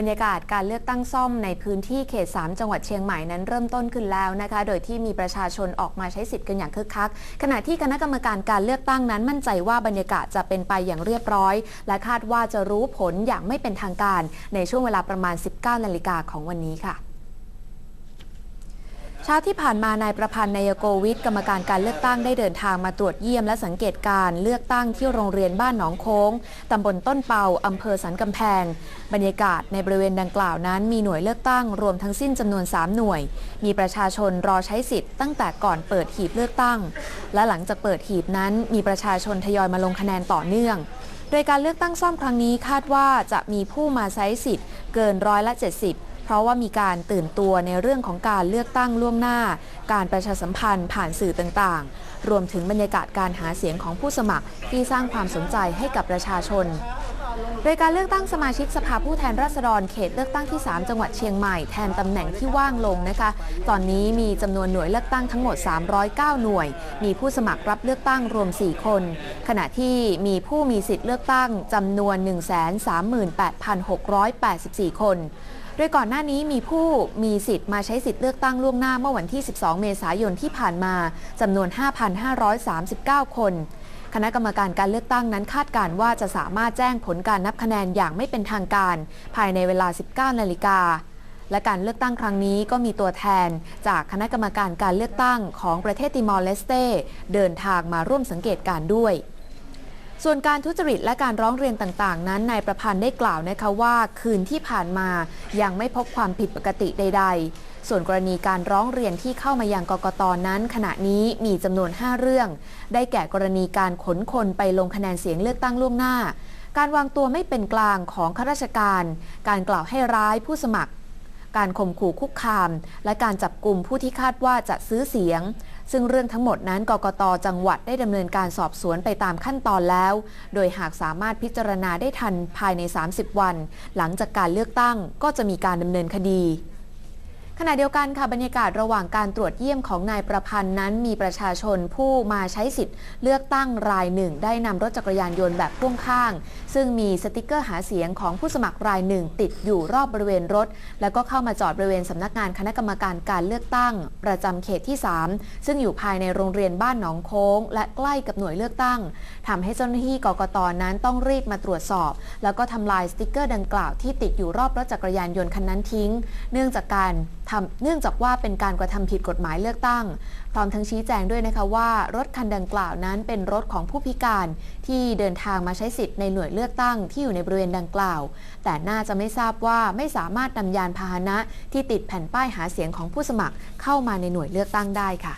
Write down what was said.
บรรยากาศการเลือกตั้งซ่อมในพื้นที่เขต 3 จังหวัดเชียงใหม่นั้นเริ่มต้นขึ้นแล้วนะคะ โดยที่มีประชาชนออกมาใช้สิทธิ์กันอย่างคึกคัก ขณะที่คณะกรรมการการเลือกตั้งนั้นมั่นใจว่าบรรยากาศจะเป็นไปอย่างเรียบร้อย และคาดว่าจะรู้ผลอย่างไม่เป็นทางการ ในช่วงเวลาประมาณ 19 นาฬิกาของวันนี้ค่ะ ช้าที่ผ่านมานายประพันธ์นายโกวิทกรรมการการเลือกตั้งได้เดินทางมาตรวจเยี่ยมและสังเกตการเลือกตั้งที่โรงเรียนบ้านหนองโค้ง ตำบลต้นเปาอำเภอสันกำแพง บรรยากาศในบริเวณดังกล่าวนั้นมีหน่วยเลือกตั้งรวมทั้งสิ้นจำนวน 3 หน่วย มีประชาชนรอใช้สิทธิ์ตั้งแต่ก่อนเปิดหีบเลือกตั้ง และหลังจากเปิดหีบนั้นมีประชาชนทยอยมาลงคะแนนต่อเนื่องโดยการเลือกตั้งซ่อมครั้งนี้คาดว่าจะมีผู้มาใช้สิทธิ์เกินร้อยละ 70 ราะว่ามีการตื่นตัวในเรื่องของการเลือกตั้งล่วงหน้า การประชาสัมพันธ์ผ่านสื่อต่างๆ รวมถึงบรรยากาศการหาเสียงของผู้สมัครที่สร้างความสนใจให้กับประชาชน โดยการเลือกตั้งสมาชิกสภาผู้แทนราษฎรเขตเลือกตั้งที่ 3 จังหวัดเชียงใหม่แทนตำแหน่งที่ว่างลงนะคะ ตอนนี้มีจำนวนหน่วยเลือกตั้งทั้งหมด 309 หน่วย มีผู้สมัครรับเลือกตั้งรวม 4 คน ขณะที่มีผู้มีสิทธิ์เลือกตั้งจำนวน 138,684 คนโดยก่อนหน้านี้มีผู้มีสิทธิ์มาใช้สิทธิ์เลือกตั้งล่วงหน้าเมื่อวันที่ 12 เมษายนที่ผ่านมาจำนวน 5,539 คน คณะกรรมการการเลือกตั้งนั้นคาดการว่าจะสามารถแจ้งผลการนับคะแนนอย่างไม่เป็นทางการ ภายในเวลา 19 นาฬิกาและการเลือกตั้งครั้งนี้ก็มีตัวแทน จากคณะกรรมการการเลือกตั้งของประเทศติมอร์เลสเตเดินทางมาร่วมสังเกตการ์ด้วย ส่วนการทุจริตและการร้องเรียนต่างๆ นั้นนายประพันธ์ได้กล่าวนะคะว่าคืนที่ผ่านมายังไม่พบความผิดปกติใด ๆ ส่วนกรณีการร้องเรียนที่เข้ามายังกกตนั้น ขณะนี้มีจำนวน 5 เรื่อง ได้แก่กรณีการขนคนไปลงคะแนนเสียงเลือกตั้งล่วงหน้า การวางตัวไม่เป็นกลางของข้าราชการ การกล่าวให้ร้ายผู้สมัคร การข่มขู่คุกคาม และการจับกลุ่มผู้ที่คาดว่าจะซื้อเสียง ซึ่งเรื่องทั้งหมดนั้นกกตจังหวัดได้ดำเนินการสอบสวนไปตามขั้นตอนแล้ว โดยหากสามารถพิจารณาได้ทันภายใน 30 วัน หลังจากการเลือกตั้งก็จะมีการดำเนินคดี ขณะเดียวกันค่ะบรรยากาศระหว่างการตรวจเยี่ยมของนายประพันธ์นั้นมีประชาชนผู้มาใช้สิทธิ์ เลือกตั้งรายหนึ่ง ได้นำรถจักรยานยนต์แบบพ่วงข้าง ซึ่งมีสติกเกอร์หาเสียงของผู้สมัครรายหนึ่ง ติดอยู่รอบบริเวณรถ แล้วก็เข้ามาจอดบริเวณสำนักงานคณะกรรมการการเลือกตั้ง ประจำเขตที่ 3 ซึ่งอยู่ภายในโรงเรียนบ้านหนองโค้ง และใกล้กับหน่วยเลือกตั้งทำให้เจ้าหน้าที่กกตนั้นต้องรีบมาตรวจสอบ แล้วก็ทำลายสติกเกอร์ดังกล่าวที่ติดอยู่รอบรถจักรยานยนต์คันนั้นทิ้ง เนื่องจากการเนื่องจากว่าเป็นการกระทำผิดกฎหมายเลือกตั้ง พร้อมทั้งชี้แจงด้วยนะคะว่ารถคันดังกล่าวนั้นเป็นรถของผู้พิการที่เดินทางมาใช้สิทธิ์ในหน่วยเลือกตั้งที่อยู่ในบริเวณดังกล่าว แต่น่าจะไม่ทราบว่าไม่สามารถนำยานพาหนะที่ติดแผ่นป้ายหาเสียงของผู้สมัครเข้ามาในหน่วยเลือกตั้งได้ค่ะ